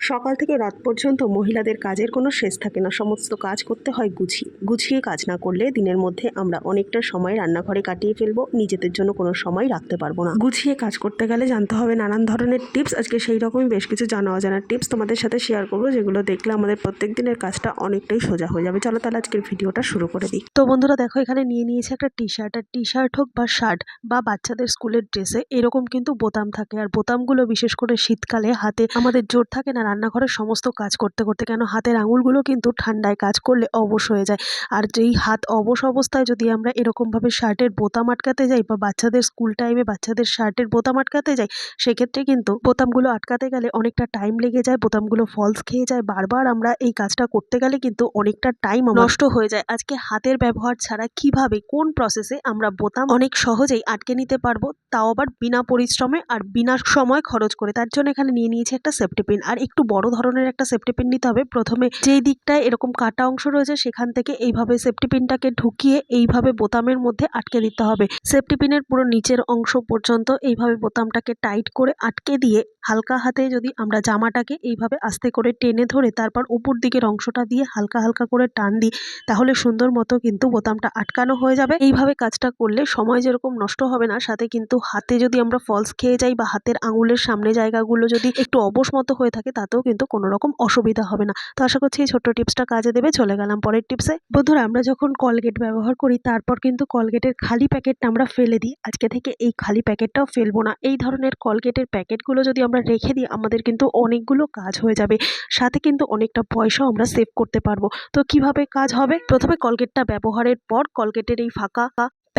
সকাল থেকে রাত পর্যন্ত মহিলাদের কাজের কোনো শেষ থাকে না। সমস্ত কাজ করতে হয় গুছিয়ে গুছিয়ে কাজ না করলে দিনের মধ্যে আমরা অনেকটা সময় রান্নাঘরে কাটিয়ে ফেলব। নিজেদের জন্য কোনো সময় রাখতে পারব না। গুছিয়ে কাজ করতে গেলে জানতে হবে নানান ধরনের টিপস। আজকে সেই রকমই বেশ কিছু জানা অজানা টিপস তোমাদের সাথে শেয়ার করব, যেগুলো দেখলে আমাদের প্রত্যেক দিনের কাজটা অনেকটাই সোজা হয়ে যাবে। চলো তাহলে আজকের ভিডিওটা শুরু করে দিই। তো বন্ধুরা দেখো, এখানে নিয়ে নিয়েছে একটা টি শার্ট আর টি শার্ট হোক বা শার্ট বা বাচ্চাদের স্কুলের ড্রেসে এরকম কিন্তু বোতাম থাকে। আর বোতামগুলো বিশেষ করে শীতকালে হাতে আমাদের জোর থাকে না রান্নাঘরের সমস্ত কাজ করতে করতে কেন হাতের আঙুলগুলো কিন্তু ঠান্ডায় কাজ করলে অবশ হয়ে যায়। আর যেই হাত অবশ অবস্থায় যদি আমরা এরকমভাবে শার্টের বোতাম আটকাতে যাই বা বাচ্চাদের স্কুল টাইমে বাচ্চাদের শার্টের বোতাম আটকাতে যাই, সেক্ষেত্রে কিন্তু বোতামগুলো আটকাতে গেলে অনেকটা টাইম লেগে যায়, বোতামগুলো ফলস খেয়ে যায়। বারবার আমরা এই কাজটা করতে গেলে কিন্তু অনেকটা টাইম নষ্ট হয়ে যায়। আজকে হাতের ব্যবহার ছাড়া কীভাবে, কোন প্রসেসে আমরা বোতাম অনেক সহজেই আটকে নিতে পারব, তাও আবার বিনা পরিশ্রমে আর বিনা সময় খরচ করে। তার জন্য এখানে নিয়ে নিয়েছি একটা সেফটি পিন আর একটু বড় ধরনের একটা সেফটি পিন নিতে হবে। প্রথমে যেই দিকটায় এরকম কাটা অংশ রয়েছে, সেখান থেকে এইভাবে সেফটি পিনটাকে ঢুকিয়ে এইভাবে বোতামের মধ্যে আটকে দিতে হবে। সেফটি পিনের পুরো নিচের অংশ পর্যন্ত এইভাবে বোতামটাকে টাইট করে আটকে দিয়ে হালকা হাতে যদি আমরা জামাটাকে এইভাবে আস্তে করে টেনে ধরে তারপর উপর দিকের অংশটা দিয়ে হালকা হালকা করে টান দিই, তাহলে সুন্দর মতো কিন্তু বোতামটা আটকানো হয়ে যাবে। এইভাবে কাজটা করলে সময় যেরকম নষ্ট হবে না, সাথে কিন্তু হাতে যদি আমরা ফলস খেয়ে যাই বা হাতের আঙুলের সামনে জায়গাগুলো যদি একটু অবশ মতো হয়ে থাকে তাতেও কিন্তু কোনো রকম অসুবিধা হবে না। তো আশা করছি এই ছোট্ট টিপসটা কাজে দেবে। চলে গেলাম পরের টিপসে। বন্ধুরা, আমরা যখন কলগেট ব্যবহার করি, তারপর কিন্তু কলগেটের খালি প্যাকেটটা আমরা ফেলে দিই। আজকে থেকে এই খালি প্যাকেটটাও ফেলব না। এই ধরনের কলগেটের প্যাকেটগুলো যদি আমরা রেখে দিই, আমাদের কিন্তু অনেকগুলো কাজ হয়ে যাবে। সাথে কিন্তু অনেকটা পয়সাও আমরা সেভ করতে পারব। তো কীভাবে কাজ হবে? প্রথমে কলগেটটা ব্যবহারের পর কলগেটের এই ফাঁকা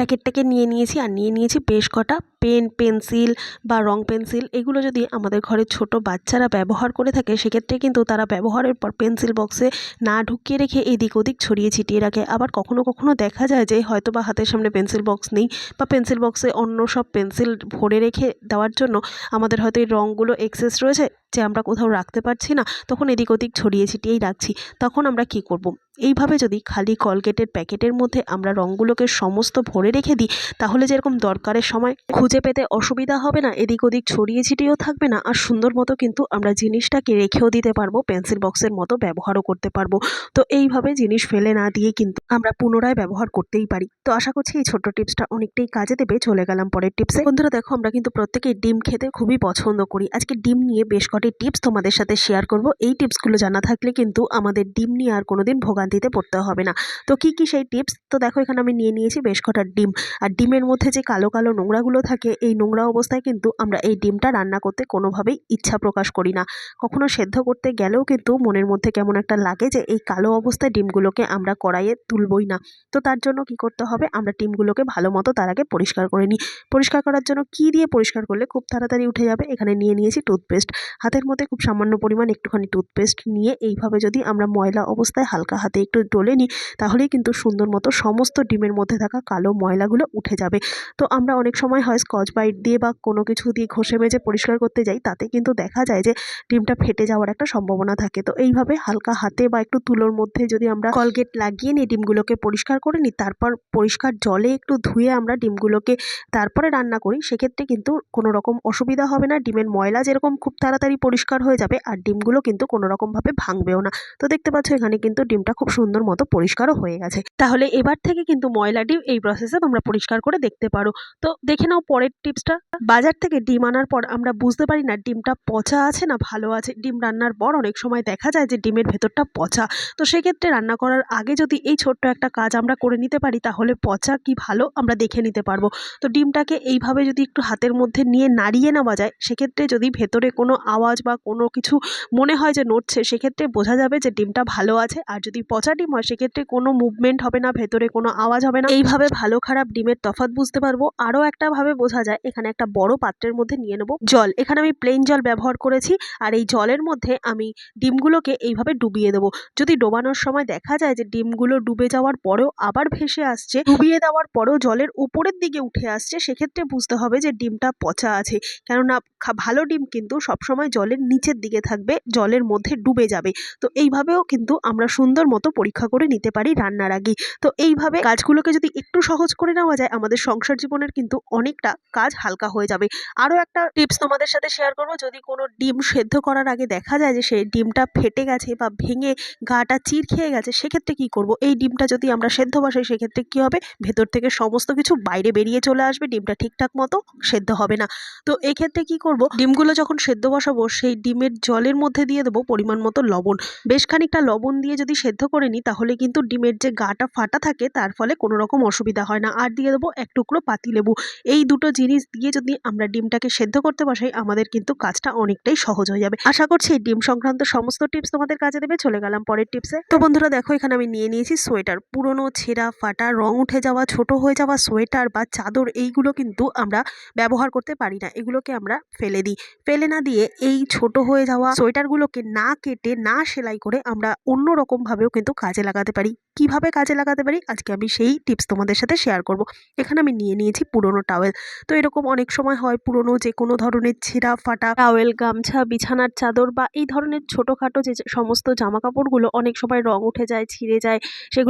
প্যাকেটটাকে নিয়ে নিয়েছি আর নিয়ে নিয়েছি বেশ কটা পেন, পেন্সিল বা রং পেন্সিল। এগুলো যদি আমাদের ঘরে ছোট বাচ্চারা ব্যবহার করে থাকে, সেক্ষেত্রে কিন্তু তারা ব্যবহারের পর পেন্সিল বক্সে না ঢুকিয়ে রেখে এদিক ওদিক ছড়িয়ে ছিটিয়ে রাখে। আবার কখনো কখনো দেখা যায় যে হয়তো বা হাতের সামনে পেন্সিল বক্স নেই বা পেন্সিল বক্সে অন্য সব পেন্সিল ভরে রেখে দেওয়ার জন্য আমাদের হয়তো এই রঙগুলো এক্সেস রয়েছে যে আমরা কোথাও রাখতে পারছি না, তখন এদিক ওদিক ছড়িয়ে ছিটিয়েই রাখছি। তখন আমরা কি করব। এইভাবে যদি খালি কলগেটের প্যাকেটের মধ্যে আমরা রঙগুলোকে সমস্ত ভরে রেখে দিই, তাহলে যেরকম দরকারের সময় খুঁজে পেতে অসুবিধা হবে না। এদিক ওদিক ছড়িয়ে ছিটিয়েও থাকবে না। আর সুন্দর মতো কিন্তু আমরা জিনিসটাকে রেখেও দিতে পারব, পেন্সিল বক্সের মতো ব্যবহারও করতে পারব। তো এইভাবে জিনিস ফেলে না দিয়ে কিন্তু আমরা পুনরায় ব্যবহার করতেই পারি। তো আশা করছি এই ছোট্ট টিপসটা অনেকটাই কাজে দেবে। চলে গেলাম পরের টিপসে। বন্ধুরা দেখো, আমরা কিন্তু প্রত্যেকেই ডিম খেতে খুবই পছন্দ করি। আজকে ডিম নিয়ে বেশ কটি টিপস তোমাদের সাথে শেয়ার করব। এই টিপসগুলো জানা থাকলে কিন্তু আমাদের ডিম নিয়ে আর কোনোদিন ভোগান্তিতে পড়তে হবে না। তো কি কি সেই টিপস? তো দেখো, এখানে আমি নিয়ে নিয়েছি বেশ কটা ডিম। আর ডিমের মধ্যে যে কালো কালো নোংরাগুলো থাকে, এই নোংরা অবস্থায় কিন্তু আমরা এই ডিমটা রান্না করতে কোনোভাবেই ইচ্ছা প্রকাশ করি না। কখনো সেদ্ধ করতে গেলেও কিন্তু মনের মধ্যে কেমন একটা লাগে যে, এই কালো অবস্থায় ডিমগুলোকে আমরা কড়াইয়ে তুলবই না। তো তার জন্য কি করতে হবে? আমরা ডিমগুলোকে ভালো মতো তার আগে পরিষ্কার করে নিই। পরিষ্কার করার জন্য কি দিয়ে পরিষ্কার করলে খুব তাড়াতাড়ি উঠে যাবে? এখানে নিয়ে নিয়েছি টুথপেস্ট। হাতের মধ্যে খুব সামান্য পরিমাণ একটুখানি টুথপেস্ট নিয়ে এইভাবে যদি আমরা ময়লা অবস্থায় হালকা হাতে একটু ডলে নিই, তাহলেই কিন্তু সুন্দর মতো সমস্ত ডিমের মধ্যে থাকা কালো ময়লাগুলো উঠে যাবে। তো আমরা অনেক সময় হয় স্কচ বাইট দিয়ে বা কোনো কিছু দিয়ে ঘষে মেজে পরিষ্কার করতে যাই, তাতে কিন্তু দেখা যায় যে ডিমটা ফেটে যাওয়ার একটা সম্ভাবনা থাকে। তো এইভাবে হালকা হাতে বা একটু তুলোর মধ্যে যদি আমরা কলগেট লাগিয়ে নিই ডিমগুলোকে পরিষ্কার করে নিই, তারপর পরিষ্কার জলে একটু ধুয়ে আমরা ডিমগুলোকে তারপরে রান্না করি, সেক্ষেত্রে কিন্তু কোনো রকম অসুবিধা হবে না। ডিমের ময়লা যেরকম খুব তাড়াতাড়ি পরিষ্কার হয়ে যাবে আর ডিমগুলো কিন্তু কোনো রকমভাবে ভাঙবেও না। তো দেখতে পাচ্ছ এখানে কিন্তু ডিমটা খুব সুন্দর মতো পরিষ্কারও হয়ে গেছে। তাহলে এবার থেকে কিন্তু ময়লা ডিম এই প্রসেসে তোমরা পরিষ্কার করে দেখতে পারো। তো দেখে নাও পরের টিপসটা। বাজার থেকে ডিম আনার পর আমরা বুঝতে পারি না ডিমটা পচা আছে না ভালো আছে। ডিম রান্নার পর অনেক সময় দেখা যায় যে ডিমের ভেতরটা পচা। তো সেক্ষেত্রে রান্না করার আগে যদি এই ছোট্ট একটা কাজ আমরা করে নিতে পারি, তাহলে পচা কি ভালো আমরা দেখে নিতে পারব। তো ডিমটাকে এইভাবে যদি একটু হাতের মধ্যে নিয়ে নাড়িয়ে নেওয়া যায়, সেক্ষেত্রে যদি ভেতরে কোনো আওয়াজ বা কোনো কিছু মনে হয় যে নড়ছে, সেক্ষেত্রে বোঝা যাবে যে ডিমটা ভালো আছে। আর যদি পচা ডিম হয়, সেক্ষেত্রে কোনো মুভমেন্ট হবে না, ভেতরে কোনো আওয়াজ হবে না। এইভাবে ভালো খারাপ ডিমের তফাৎ বুঝতে পারব। আরও একটাভাবে বোঝা যায়, এখানে একটা বড় পাত্রের মধ্যে নিয়ে নেব জল। এখানে আমি প্লেন জল ব্যবহার করেছি, আর এই জলের মধ্যে আমি ডিমগুলোকে এইভাবে ডুবিয়ে দেবো। যদি ডোবানোর সময় দেখা যায় যে ডিমগুলো ডুবে যাওয়ার পরেও আবার ভেসে আসছে, ডুবিয়ে দেওয়ার পরেও জলের উপরের দিকে উঠে আসছে, সেক্ষেত্রে বুঝতে হবে যে ডিমটা পচা আছে। কেননা ভালো ডিম কিন্তু সবসময় জলের নিচের দিকে থাকবে, জলের মধ্যে ডুবে যাবে। তো এইভাবেও কিন্তু আমরা সুন্দর মতো পরীক্ষা করে নিতে পারি রান্নার আগে। তো এইভাবে কাজগুলোকে যদি একটু সহজ করে নেওয়া যায়, আমাদের সংসার জীবনের কিন্তু অনেকটা কাজ হালকা হয়ে যাবে। আরও একটা টিপস তোমাদের সাথে শেয়ার করব, যদি কোনো ডিম সেদ্ধ করার আগে দেখা যায় যে সেই ডিমটা ফেটে গেছে বা ভেঙে গাটা চির খেয়ে গেছে, সেক্ষেত্রে কি করব? এই ডিমটা যদি আমরা সেদ্ধ বসাই, সেক্ষেত্রে কি হবে? ভেতর থেকে সমস্ত কিছু বাইরে বেরিয়ে চলে আসবে, ডিমটা ঠিকঠাক মতো সেদ্ধ হবে না। তো এক্ষেত্রে কি করব? ডিমগুলো যখন সেদ্ধ বসাবো, সেই ডিমের জলের মধ্যে দিয়ে দেবো পরিমাণ মতো লবণ। বেশ খানিকটা লবণ দিয়ে যদি সেদ্ধ করে নিই, তাহলে কিন্তু ডিমের যে গাটা ফাটা থাকে, তার ফলে কোনো রকম অসুবিধা হয় না। আর দিয়ে দেবো এক টুকরো পাতিলেবু এই দুটো জিনিস দিয়ে যদি আমরা ডিমটাকে সেদ্ধ করতে বসাই, আমাদের কিন্তু কাজটা অনেকটাই সহজ হয়ে যাবে। আশা করছি ডিম সংক্রান্ত সমস্ত টিপস তোমাদের কাজে দেবে। চলে গেলাম পরের টিপসে। তো বন্ধুরা, দেখো, এখানে আমি নিয়ে নিয়েছি সোয়েটার। পুরনো ছেঁড়া ফাটা, রং উঠে যাওয়া, ছোট হয়ে যাওয়া সোয়েটার বা চাদর, এইগুলো কিন্তু আমরা ব্যবহার করতে পারি না। এগুলোকে আমরা ফেলে দিই। ফেলে না দিয়ে এই ছোট হয়ে যাওয়া সোয়েটারগুলোকে না কেটে, না সেলাই করে আমরা অন্য রকমভাবেও কিন্তু কাজে লাগাতে পারি। কীভাবে কাজে লাগাতে পারি? আজকে আমি সেই টিপস তোমাদের সাথে শেয়ার করব। এখানে আমি নিয়ে নিয়েছি পুরনো টাওয়েল। তো এরকম অনেক সময় হয় পুরনো যে কোনো ধরনের ছেঁড়া, ফাটা, টাওয়েল, গামছা, বিছানার চাদর বা এই ধরনের ছোটোখাটো যে সমস্ত জামা কাপড়গুলো অনেক সময় রং উঠে যায়, ছিঁড়ে যায়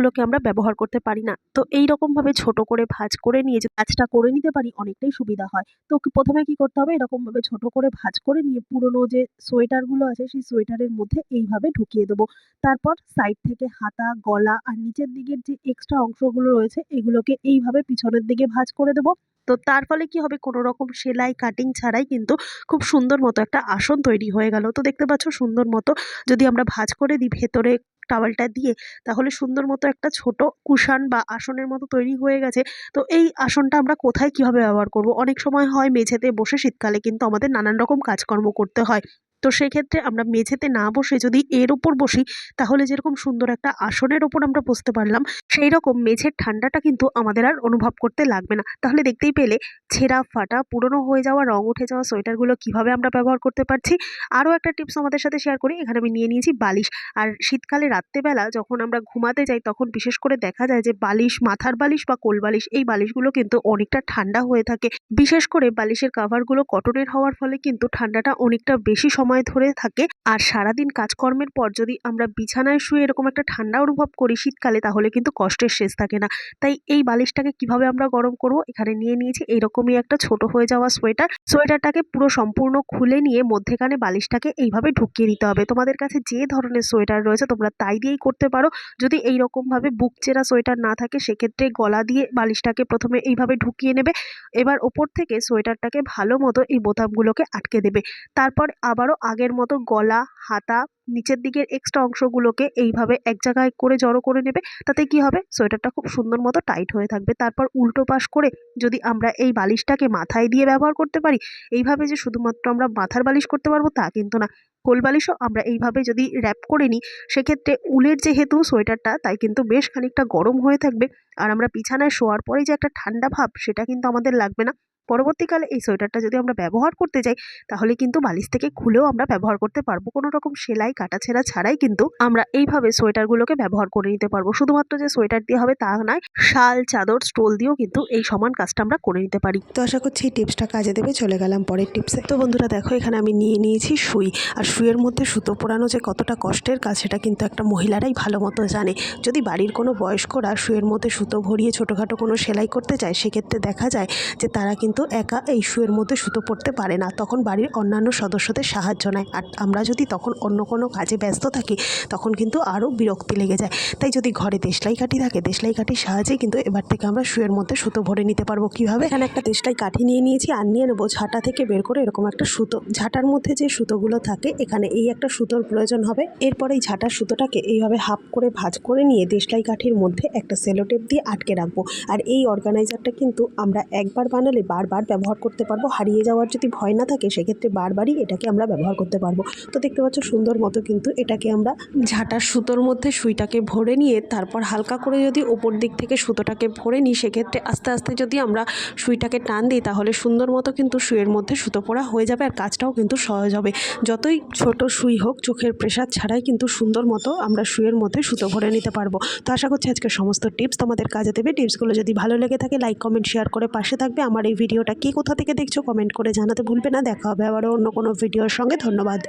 সেগুলোকে আমরা ব্যবহার করতে পারি না। তো এই রকমভাবে ছোট করে ভাজ করে নিয়ে যে কাজটা করে নিতে পারি অনেকটাই সুবিধা হয়। তো প্রথমে কি করতে হবে? এরকমভাবে ছোট করে ভাজ করে নিয়ে পুরনো যে সোয়েটারগুলো আছে সেই সোয়েটারের মধ্যে এইভাবে ঢুকিয়ে দেবো। তারপর সাইড থেকে হাতা, গলা আর নিচের দিকের যে এক্সট্রা অংশগুলো রয়েছে এগুলোকে এইভাবে পিছনের দিকে ভাজ করে দেবো। তো তার ফলে কি হবে? কোনো রকম সেলাই কাটিং ছাড়াই কিন্তু খুব সুন্দর মতো একটা আসন তৈরি হয়ে গেল। তো দেখতে পাচ্ছ সুন্দর মতো যদি আমরা ভাজ করে দিই ভেতরে টাওয়ালটা দিয়ে, তাহলে সুন্দর মতো একটা ছোট কুশান বা আসনের মতো তৈরি হয়ে গেছে। তো এই আসনটা আমরা কোথায় কীভাবে ব্যবহার করব? অনেক সময় হয় মেঝেতে বসে শীতকালে কিন্তু আমাদের নানান রকম কাজকর্ম করতে হয়। তো সেক্ষেত্রে আমরা মেঝেতে না বসে যদি এর ওপর বসি, তাহলে যেরকম সুন্দর একটা আসনের ওপর আমরা বসতে পারলাম সেই রকম মেঝের ঠান্ডাটা কিন্তু আমাদের আর অনুভব করতে লাগবে না। তাহলে দেখতেই পেলে ছেঁড়া ফাটা, পুরনো হয়ে যাওয়া, রং উঠে যাওয়া সোয়েটারগুলো কীভাবে আমরা ব্যবহার করতে পারছি, আরও একটা টিপস আমাদের সাথে শেয়ার করি, এখানে আমি নিয়ে নিয়েছি বালিশ। আর শীতকালে রাত্রেবেলা যখন আমরা ঘুমাতে যাই, তখন বিশেষ করে দেখা যায় যে বালিশ, মাথার বালিশ বা কোল বালিশ, এই বালিশগুলো কিন্তু অনেকটা ঠান্ডা হয়ে থাকে। বিশেষ করে বালিশের কাভারগুলো কটনের হওয়ার ফলে কিন্তু ঠান্ডাটা অনেকটা বেশি সময় ধরে থাকে। আর সারাদিন কাজকর্মের পর যদি আমরা বিছানায় শুয়ে এরকম একটা ঠান্ডা অনুভব করি শীতকালে, তাহলে কিন্তু কষ্টের শেষ থাকে না। তাই এই বালিশটাকে কীভাবে আমরা গরম করব, এখানে নিয়ে নিয়েছি এইরকমই একটা ছোট হয়ে যাওয়া সোয়েটার। সোয়েটারটাকে পুরো সম্পূর্ণ খুলে নিয়ে মধ্যেখানে বালিশটাকে এইভাবে ঢুকিয়ে নিতে হবে। তোমাদের কাছে যে ধরনের সোয়েটার রয়েছে, তোমরা তাই দিয়েই করতে পারো। যদি এই রকমভাবে বুক চেরা সোয়েটার না থাকে, সেক্ষেত্রে গলা দিয়ে বালিশটাকে প্রথমে এইভাবে ঢুকিয়ে নেবে। এবার ওপর থেকে সোয়েটারটাকে ভালো মতো এই বোতামগুলোকে আটকে দেবে। তারপর আবারও আগের মতো গলা, হাতা, নিচের দিকের এক্সট্রা অংশগুলোকে এইভাবে এক জায়গায় করে জড়ো করে নেবে, তাতে কি হবে? সোয়েটারটা খুব সুন্দর মতো টাইট হয়ে থাকবে। তারপর উল্টো পাশ করে যদি আমরা এই বালিশটাকে মাথায় দিয়ে ব্যবহার করতে পারি, এইভাবে যে শুধুমাত্র আমরা মাথার বালিশ করতে পারব তা কিন্তু না। কোল বালিশও আমরা এইভাবে যদি র্যাপ করে নিই, সেক্ষেত্রে উলের যেহেতু সোয়েটারটা, তাই কিন্তু বেশ খানিকটা গরম হয়ে থাকবে। আর আমরা বিছানায় শোয়ার পরে যে একটা ঠান্ডা ভাব, সেটা কিন্তু আমাদের লাগবে না। পরবর্তীকালে এই সোয়েটারটা যদি আমরা ব্যবহার করতে যাই তাহলে কিন্তু বালিশ থেকে খুলেও আমরা ব্যবহার করতে পারব। কোনো রকম সেলাই কাটাছেঁড়া ছাড়াই কিন্তু আমরা এইভাবে সোয়েটারগুলোকে ব্যবহার করে নিতে পারব। শুধুমাত্র যে সোয়েটার দিয়ে হবে তা নয় শাল চাদর স্টোল দিয়েও কিন্তু এই সমান কাজটা আমরা করে নিতে পারি। তো আশা করছি এই টিপসটা কাজে দেবে চলে গেলাম পরের টিপসে। তো বন্ধুরা দেখো এখানে আমি নিয়ে নিয়েছি সুই। আর সুইয়ের মধ্যে সুতো পোড়ানো যে কতটা কষ্টের কাজ সেটা কিন্তু একটা মহিলারাই ভালো মতো জানে। যদি বাড়ির কোনো বয়স্করা সুইয়ের মধ্যে সুতো ভরিয়ে ছোটোখাটো কোনো সেলাই করতে চায় সেক্ষেত্রে দেখা যায় যে তারা কিন্তু একা এই শুয়ের মধ্যে সুতো পড়তে পারে না। তখন বাড়ির অন্যান্য সদস্যদের সাহায্য নেয়। আর আমরা যদি তখন অন্য কোনো কাজে ব্যস্ত থাকি, তখন কিন্তু আরও বিরক্তি লেগে যায়। তাই যদি ঘরে দেশলাই কাঠি থাকে, দেশলাই কাঠির সাহায্যে কিন্তু এবার থেকে আমরা শুয়ের মধ্যে সুতো ভরে নিতে পারব। কীভাবে? এখানে একটা দেশলাই কাঠি নিয়ে নিয়েছি আর নিয়ে নেব ঝাঁটা থেকে বের করে এরকম একটা সুতো। ঝাঁটার মধ্যে যে সুতোগুলো থাকে, এখানে এই একটা সুতোর প্রয়োজন হবে। এরপর এই ঝাঁটার সুতোটাকে এইভাবে হাফ করে ভাঁজ করে নিয়ে দেশলাই কাঠির মধ্যে একটা সেলোটেপ দিয়ে আটকে রাখব। আর এই অর্গানাইজারটা কিন্তু আমরা একবার বানালে বার বারবার ব্যবহার করতে পারব, হারিয়ে যাওয়ার যদি ভয় না থাকে, সেক্ষেত্রে বারবারই এটাকে আমরা ব্যবহার করতে পারব। তো দেখতে পাচ্ছ সুন্দর মতো কিন্তু এটাকে আমরা ঝাঁটার সুতোর মধ্যে সুইটাকে ভরে নিয়ে, তারপর হালকা করে যদি ওপর দিক থেকে সুতোটাকে ভরে নিই, সেক্ষেত্রে আস্তে আস্তে যদি আমরা সুইটাকে টান দিই, তাহলে সুন্দর মতো কিন্তু সুইয়ের মধ্যে সুতো পড়া হয়ে যাবে আর কাজটাও কিন্তু সহজ হবে। যতই ছোট সুই হোক, চোখের প্রেশার ছাড়াই কিন্তু সুন্দর মতো আমরা সুইয়ের মধ্যে সুতো ভরে নিতে পারব। তো আশা করছি আজকে সমস্ত টিপস তোমাদের কাজে দেবে। টিপসগুলো যদি ভালো লেগে থাকে, লাইক, কমেন্ট, শেয়ার করে পাশে থাকবে। আমার এই ভিডিওটা কে কোথা থেকে দেখছ কমেন্ট করে জানাতে ভুলবে না। দেখা হবে আবারও অন্য কোনো ভিডিওর সঙ্গে। ধন্যবাদ।